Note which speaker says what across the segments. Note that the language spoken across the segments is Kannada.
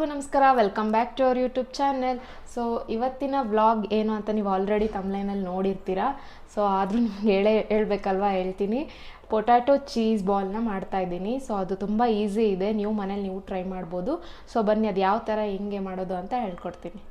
Speaker 1: ಎಲ್ರಿಗೂ ನಮಸ್ಕಾರ. Welcome back to our YouTube channel so ಇವತ್ತಿನ ವ್ಲಾಗ್ ಏನು ಅಂತ ನೀವು ಆಲ್ರೆಡಿ ತಮ್ಲೈನಲ್ಲಿ ನೋಡಿರ್ತೀರ. ಸೊ ಆದರೂ ನಿಮ್ಗೆ ಹೇಳೇ, ಹೇಳ್ಬೇಕಲ್ವಾ? ಹೇಳ್ತೀನಿ. ಪೊಟ್ಯಾಟೊ ಚೀಸ್ ಬಾಲ್ನ ಮಾಡ್ತಾ ಇದ್ದೀನಿ. ಸೊ ಅದು ತುಂಬ ಈಸಿ ಇದೆ. ನೀವು ಮನೇಲಿ ನೀವು ಟ್ರೈ ಮಾಡ್ಬೋದು. ಸೊ ಬನ್ನಿ, ಅದು ಯಾವ ಥರ, ಹೆಂಗೆ ಮಾಡೋದು ಅಂತ ಹೇಳ್ಕೊಡ್ತೀನಿ.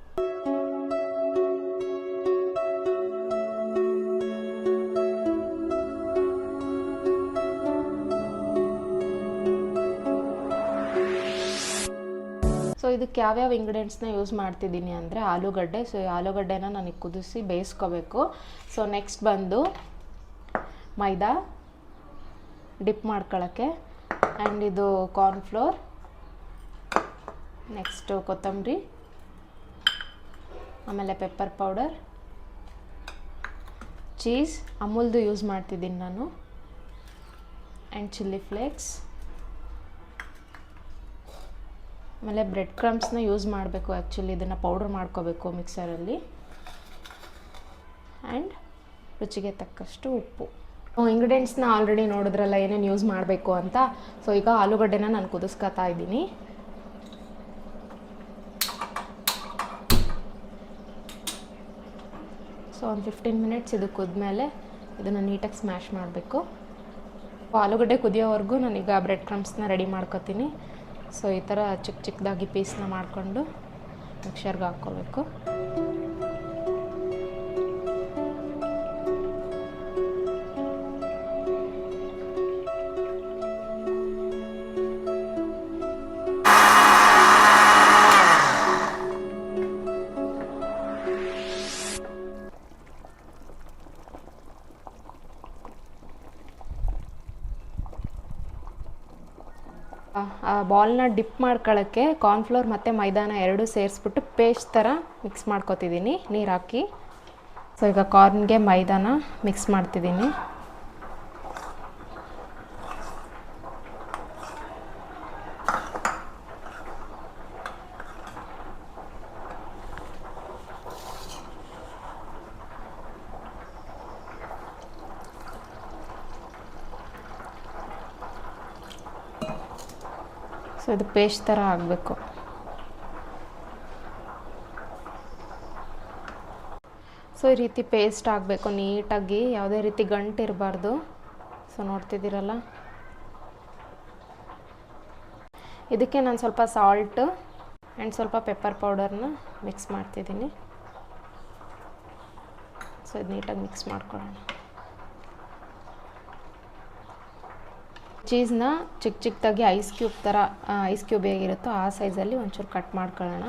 Speaker 1: ಸೊ ಇದಕ್ಕೆ ಯಾವ್ಯಾವ ಇಂಗ್ರೀಡಿಯೆಂಟ್ಸ್ನ ಯೂಸ್ ಮಾಡ್ತಿದ್ದೀನಿ ಅಂದರೆ ಆಲೂಗಡ್ಡೆ. ಸೊ ಈ ಆಲೂಗಡ್ಡೆನ ನನಗೆ ಕುದಿಸಿ ಬೇಯಿಸ್ಕೋಬೇಕು. ಸೊ ನೆಕ್ಸ್ಟ್ ಬಂದು ಮೈದಾ ಡಿಪ್ ಮಾಡ್ಕೊಳ್ಳೋಕ್ಕೆ ಆ್ಯಂಡ್ ಇದು ಕಾರ್ನ್ಫ್ಲೋರ್ ನೆಕ್ಸ್ಟು ಕೊತ್ತಂಬರಿ. ಆಮೇಲೆ ಪೆಪ್ಪರ್ ಪೌಡರ್ ಚೀಸ್ ಅಮೂಲ್ದು ಯೂಸ್ ಮಾಡ್ತಿದ್ದೀನಿ ನಾನು. ಆ್ಯಂಡ್ ಚಿಲ್ಲಿ ಫ್ಲೇಕ್ಸ್ ಆಮೇಲೆ ಬ್ರೆಡ್ ಕ್ರಮ್ಸ್ನ ಯೂಸ್ ಮಾಡಬೇಕು ಆ್ಯಕ್ಚುಲಿ, ಇದನ್ನು ಪೌಡ್ರ್ ಮಾಡ್ಕೋಬೇಕು ಮಿಕ್ಸರಲ್ಲಿ. ಆ್ಯಂಡ್ ರುಚಿಗೆ ತಕ್ಕಷ್ಟು ಉಪ್ಪು. ಇಂಗ್ರೀಡಿಯೆಂಟ್ಸ್ನ ಆಲ್ರೆಡಿ ನೋಡಿದ್ರಲ್ಲ, ಏನೇನು ಯೂಸ್ ಮಾಡಬೇಕು ಅಂತ. ಸೊ ಈಗ ಆಲೂಗಡ್ಡೆನ ನಾನು ಕುದಿಸ್ಕೊತಾ ಇದ್ದೀನಿ. ಸೊ ಒಂದು ಫಿಫ್ಟೀನ್ ಮಿನಿಟ್ಸ್ ಇದು ಕುದ್ಮೇಲೆ ಇದನ್ನು ನೀಟಾಗಿ ಸ್ಮ್ಯಾಶ್ ಮಾಡಬೇಕು. ಆಲೂಗಡ್ಡೆ ಕುದಿಯೋವರೆಗೂ ನಾನೀಗ ಬ್ರೆಡ್ ಕ್ರಮ್ಸ್ನ ರೆಡಿ ಮಾಡ್ಕೊತೀನಿ. ಸೊ ಈ ಥರ ಚಿಕ್ಕ ಚಿಕ್ಕದಾಗಿ ಪೀಸ್ನ ಮಾಡಿಕೊಂಡು ಮಿಕ್ಸರ್ಗೆ ಹಾಕ್ಕೋಬೇಕು. ಬಾಲ್ನ ಡಿಪ್ ಮಾಡ್ಕೊಳ್ಳೋಕ್ಕೆ ಕಾರ್ನ್ಫ್ಲೋರ್ ಮತ್ತು ಮೈದಾನ ಎರಡು ಸೇರಿಸ್ಬಿಟ್ಟು ಪೇಸ್ಟ್ ಥರ ಮಿಕ್ಸ್ ಮಾಡ್ಕೊತಿದ್ದೀನಿ, ನೀರು ಹಾಕಿ. ಸೊ ಈಗ ಕಾರ್ನ್ಗೆ ಮೈದಾನ ಮಿಕ್ಸ್ ಮಾಡ್ತಿದ್ದೀನಿ. ಸೊ ಇದು ಪೇಸ್ಟ್ ಥರ ಆಗಬೇಕು. ಸೊ ಈ ರೀತಿ ಪೇಸ್ಟ್ ಆಗಬೇಕು ನೀಟಾಗಿ, ಯಾವುದೇ ರೀತಿ ಗಂಟು ಇರಬಾರ್ದು. ಸೊ ನೋಡ್ತಿದ್ದೀರಲ್ಲ? ಇದಕ್ಕೆ ನಾನು ಸ್ವಲ್ಪ ಸಾಲ್ಟು ಆ್ಯಂಡ್ ಸ್ವಲ್ಪ ಪೆಪ್ಪರ್ ಪೌಡರ್ನ ಮಿಕ್ಸ್ ಮಾಡ್ತಿದ್ದೀನಿ. ಸೊ ಇದು ನೀಟಾಗಿ ಮಿಕ್ಸ್ ಮಾಡ್ಕೊಳ್ಳೋಣ. ಚೀಸ್ನ ಚಿಕ್ಕ ಚಿಕ್ಕದಾಗಿ ಐಸ್ ಕ್ಯೂಬ್ ಥರ ಐಸ್ ಕ್ಯೂಬ್ ಹೇಗಿರುತ್ತೋ ಆ ಸೈಜಲ್ಲಿ ಒಂಚೂರು ಕಟ್ ಮಾಡ್ಕೊಳ್ಳೋಣ.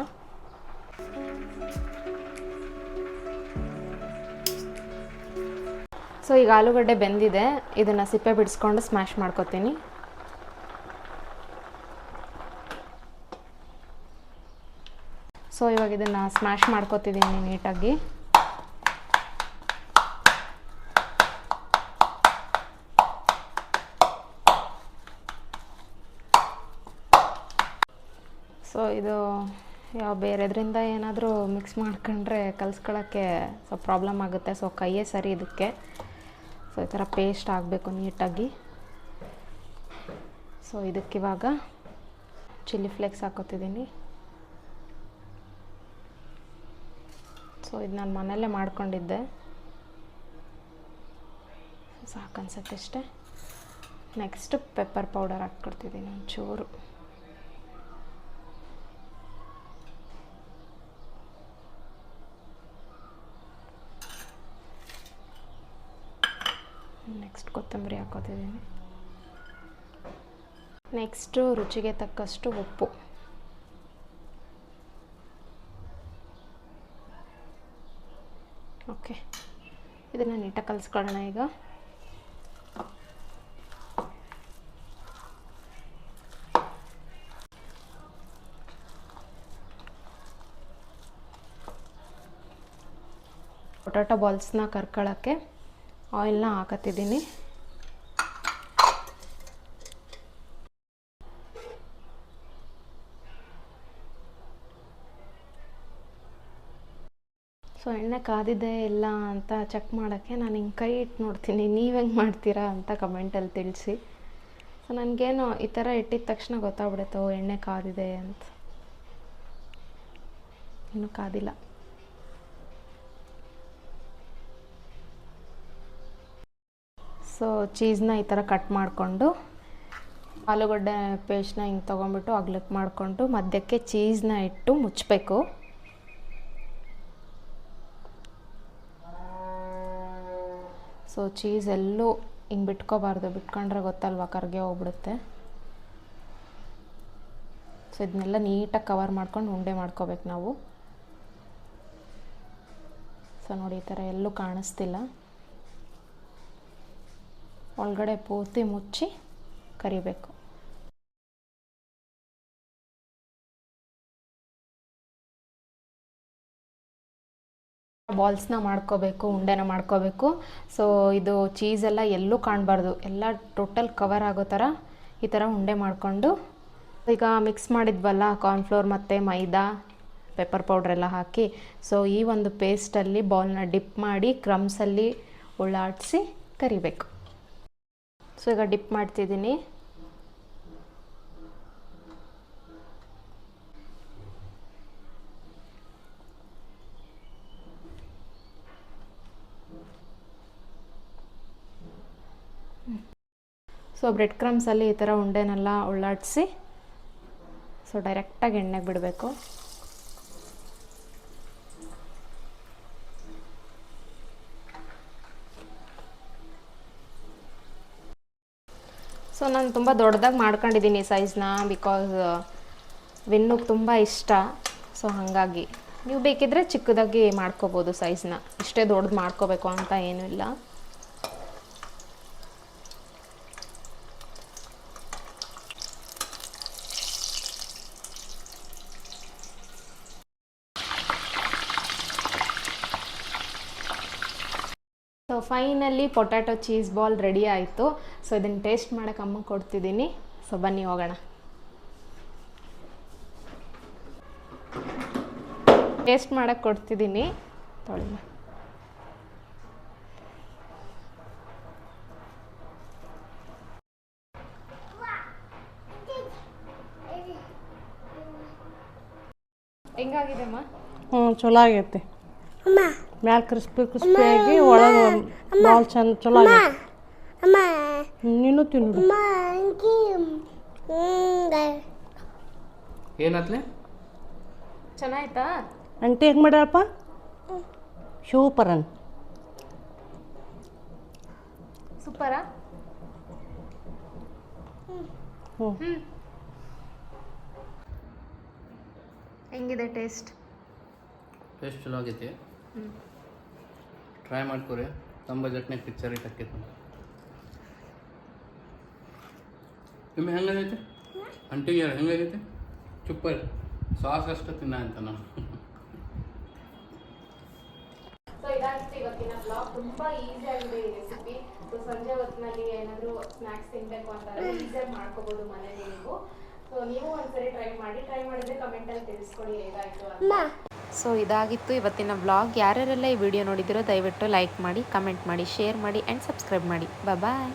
Speaker 1: ಸೊ, ಈಗ ಆಲೂಗಡ್ಡೆ ಬೆಂದಿದೆ. ಇದನ್ನು ಸಿಪ್ಪೆ ಬಿಡಿಸ್ಕೊಂಡು ಸ್ಮ್ಯಾಶ್ ಮಾಡ್ಕೊತೀನಿ. ಸೊ, ಇವಾಗ ಇದನ್ನು ಸ್ಮ್ಯಾಶ್ ಮಾಡ್ಕೋತಿದ್ದೀನಿ ನೀಟಾಗಿ. ಸೊ ಇದು ಯಾವ ಬೇರೆದ್ರಿಂದ ಏನಾದರೂ ಮಿಕ್ಸ್ ಮಾಡ್ಕೊಂಡ್ರೆ ಕಲ್ಸ್ಕೊಳ್ಳೋಕ್ಕೆ ಸ್ವಲ್ಪ ಪ್ರಾಬ್ಲಮ್ ಆಗುತ್ತೆ. ಸೊ ಕೈಯೇ ಸರಿ ಇದಕ್ಕೆ. ಸೊ ಈ ಥರ ಪೇಸ್ಟ್ ಆಗಬೇಕು ನೀಟಾಗಿ. ಸೊ ಇದಕ್ಕಿವಾಗ ಚಿಲ್ಲಿ ಫ್ಲೇಕ್ಸ್ ಹಾಕೋತಿದ್ದೀನಿ. ಸೊ ಇದು ನಾನು ಮನೆಯಲ್ಲೇ ಮಾಡ್ಕೊಂಡಿದ್ದೆ. ಸಾಕನ್ಸತ್ತೆ ಅಷ್ಟೇ. ನೆಕ್ಸ್ಟ್ ಪೆಪ್ಪರ್ ಪೌಡರ್ ಹಾಕ್ಕೊಡ್ತಿದ್ದೀನಿ ಒಂಚೂರು. ನೆಕ್ಸ್ಟ್ ಕೊತ್ತಂಬರಿ ಹಾಕೋತಿದ್ದೀನಿ. ನೆಕ್ಸ್ಟು ರುಚಿಗೆ ತಕ್ಕಷ್ಟು ಉಪ್ಪು. ಓಕೆ. ಇದನ್ನು ನೀಟಾಗಿ ಕಲಿಸ್ಕೊಳ್ಳೋಣ ಈಗ. ಪೊಟೊಟೊ ಬಾಲ್ಸ್ನ ಕರ್ಕೊಳ್ಳೋಕ್ಕೆ ಆಯಿಲ್ನ ಹಾಕತ್ತಿದ್ದೀನಿ. ಸೊ ಎಣ್ಣೆ ಕಾದಿದೆ ಇಲ್ಲ ಅಂತ ಚೆಕ್ ಮಾಡೋಕ್ಕೆ ನಾನು ಹಿಂಗೆ ಕೈ ಇಟ್ಟು ನೋಡ್ತೀನಿ. ನೀವು ಹೆಂಗೆ ಮಾಡ್ತೀರಾ ಅಂತ ಕಮೆಂಟಲ್ಲಿ ತಿಳಿಸಿ. ಸೊ ನನಗೇನು ಈ ಥರ ಇಟ್ಟಿದ ತಕ್ಷಣ ಗೊತ್ತಾಗ್ಬಿಡುತ್ತೆ ಎಣ್ಣೆ ಕಾದಿದೆ ಅಂತ. ಇನ್ನೂ ಕಾದಿಲ್ಲ. ಸೊ ಚೀಸ್ನ ಈ ಥರ ಕಟ್ ಮಾಡಿಕೊಂಡು ಆಲೂಗಡ್ಡೆ ಪೇಸ್ಟ್ನ ಹಿಂಗೆ ತೊಗೊಂಬಿಟ್ಟು ಅಗ್ಲಕ್ಕೆ ಮಾಡಿಕೊಂಡು ಮಧ್ಯಕ್ಕೆ ಚೀಸ್ನ ಇಟ್ಟು ಮುಚ್ಚಬೇಕು. ಸೊ ಚೀಸ್ ಎಲ್ಲೂ ಹಿಂಗೆ ಬಿಟ್ಕೋಬಾರ್ದು, ಬಿಟ್ಕೊಂಡ್ರೆ ಗೊತ್ತಲ್ವಾ ಕರ್ಗೆ ಹೋಗ್ಬಿಡುತ್ತೆ. ಸೊ ಇದನ್ನೆಲ್ಲ ನೀಟಾಗಿ ಕವರ್ ಮಾಡ್ಕೊಂಡು ಉಂಡೆ ಮಾಡ್ಕೋಬೇಕು ನಾವು. ಸೊ ನೋಡಿ, ಈ ಥರ ಎಲ್ಲೂ ಕಾಣಿಸ್ತಿಲ್ಲ. ಒಳಗಡೆ ಪೂರ್ತಿ ಮುಚ್ಚಿ ಕರಿಬೇಕು. ಬಾಲ್ಸ್ನ ಮಾಡ್ಕೋಬೇಕು, ಉಂಡೆನ ಮಾಡ್ಕೋಬೇಕು. ಸೊ ಇದು ಚೀಸೆಲ್ಲ ಎಲ್ಲೂ ಕಾಣಬಾರ್ದು. ಎಲ್ಲ ಟೋಟಲ್ ಕವರ್ ಆಗೋ ಥರ ಈ ಥರ ಉಂಡೆ ಮಾಡಿಕೊಂಡು ಈಗ ಮಿಕ್ಸ್ ಮಾಡಿದ್ವಲ್ಲ ಕಾರ್ನ್ಫ್ಲೋರ್ ಮತ್ತು ಮೈದಾ ಪೆಪ್ಪರ್ ಪೌಡ್ರ್ ಎಲ್ಲ ಹಾಕಿ. ಸೊ ಈ ಒಂದು ಪೇಸ್ಟಲ್ಲಿ ಬಾಲ್ನ ಡಿಪ್ ಮಾಡಿ ಕ್ರಮ್ಸಲ್ಲಿ ಉಳ್ಳಾಡಿಸಿ ಕರಿಬೇಕು. ಸೊ ಈಗ ಡಿಪ್ ಮಾಡ್ತಿದ್ದೀನಿ. ಸೊ ಬ್ರೆಡ್ ಕ್ರಮ್ಸಲ್ಲಿ ಈ ಥರ ಉಂಡೆನೆಲ್ಲ ಉಳ್ಳಾಡಿಸಿ, ಸೊ ಡೈರೆಕ್ಟಾಗಿ ಎಣ್ಣೆಗೆ ಬಿಡಬೇಕು. ಸೊ ನಾನು ತುಂಬ ದೊಡ್ಡದಾಗಿ ಮಾಡ್ಕೊಂಡಿದ್ದೀನಿ ಸೈಜ್ನ ಬಿಕಾಸ್ ವಿನ್ನುಗೆ ತುಂಬ ಇಷ್ಟ. ಸೊ ಹಾಗಾಗಿ. ನೀವು ಬೇಕಿದ್ರೆ ಚಿಕ್ಕದಾಗಿ ಮಾಡ್ಕೋಬೋದು ಸೈಜ್ನ ಇಷ್ಟೇ ದೊಡ್ಡದು ಮಾಡ್ಕೋಬೇಕು ಅಂತ ಏನೂ ಇಲ್ಲ. Finally potato cheese ball ready ಆಯಿತು. ಸೊ ಇದನ್ನು ಟೇಸ್ಟ್ ಮಾಡೋಕೆ ಅಮ್ಮ ಕೊಡ್ತಿದ್ದೀನಿ. ಸೊ ಬನ್ನಿ, ಹೋಗೋಣ. ಟೇಸ್ಟ್ ಮಾಡೋಕೆ ಕೊಡ್ತಿದ್ದೀನಿ. ತೊಳಿಮ. ಹೆಂಗಾಗಿದೆ ಅಮ್ಮ?
Speaker 2: ಹ್ಞೂ ಚಲೋ ಆಗೈತಿ. ಮ್ಯಾಲ ಕ್ರಿಸ್ಪಿ ಕ್ರಿಸ್ಪಿ ಆಗಿ ಒಳಗೆ ಭಾಳ ಚಂದ ಚಲೋ ನೀನು ತಿನ್ನು
Speaker 3: ಏನಾತ್ಲೆ?
Speaker 1: ಚೆನ್ನಾಯ್ತಾ?
Speaker 2: ಅಂಟಿ ಹೆಂಗೆ ಮಾಡ್ಯಾಳಪ್ಪ ಸೂಪರನ್
Speaker 1: ಸೂಪರಾ?
Speaker 2: ಹ್ಞೂ
Speaker 1: ಹೆಂಗಿದೆ ಟೇಸ್ಟ್?
Speaker 3: ಟೇಸ್ಟ್ ಚಲೋ ಆಗೈತಿ. ಟ್ರೈ ಮಾಡ್ಕೊರಿ. ತಂಬ ಚಟ್ನಿ ಪಿಕ್ಚರ್ ಇಟ್ಟಕ್ಕೈತಿ ನಿಮಗೆ ಹೆಂಗೈತೆ? ಅಂಟಿಗೆ ಹೆಂಗೈತೆ? ಚುಪ್ಪರ್. ಸಾಸ್ ಅಷ್ಟು ತಿನ್ನ ಅಂತ ನಾನು.
Speaker 1: ಸೊ ಇದಾಗಿತ್ತು ಇವತ್ತಿನ ಬ್ಲಾಗ್ ತುಂಬಾ ಈಸಿ ಆಗಿದೆ ಈ ರೆಸಿಪಿ ಸೊ ಸಂಜೆ ಹೊತ್ತಿನಲ್ಲಿ ಏನಾದರೂ ಸ್ನ್ಯಾಕ್ಸ್ ತಿನ್ಬೇಕು ಅಂತಂದ್ರೆ ಈಸಿಯಾಗಿ ಮಾಡ್ಕೋಬಹುದು ಮನೇಲಿ ನೀವು. ಸೊ ನೀವು ಒಂದ್ಸರಿ ಟ್ರೈ ಮಾಡಿ. ಟ್ರೈ ಮಾಡಿದ್ರೆ ಕಮೆಂಟಲ್ಲಿ ತಿಳಿಸ್ಕೊಡಿ ಹೇಗಾಯ್ತು ಅಂತ. ಸೊ ಇದಾಗಿತ್ತು ಇವತ್ತಿನ ಬ್ಲಾಗ್ ಯಾರ್ಯಾರೆಲ್ಲ ಈ ವಿಡಿಯೋ ನೋಡಿದಿರೋ ದಯವಿಟ್ಟು ಲೈಕ್ ಮಾಡಿ, ಕಮೆಂಟ್ ಮಾಡಿ, ಶೇರ್ ಮಾಡಿ ಆ್ಯಂಡ್ ಸಬ್ಸ್ಕ್ರೈಬ್ ಮಾಡಿ. ಬಾಯ್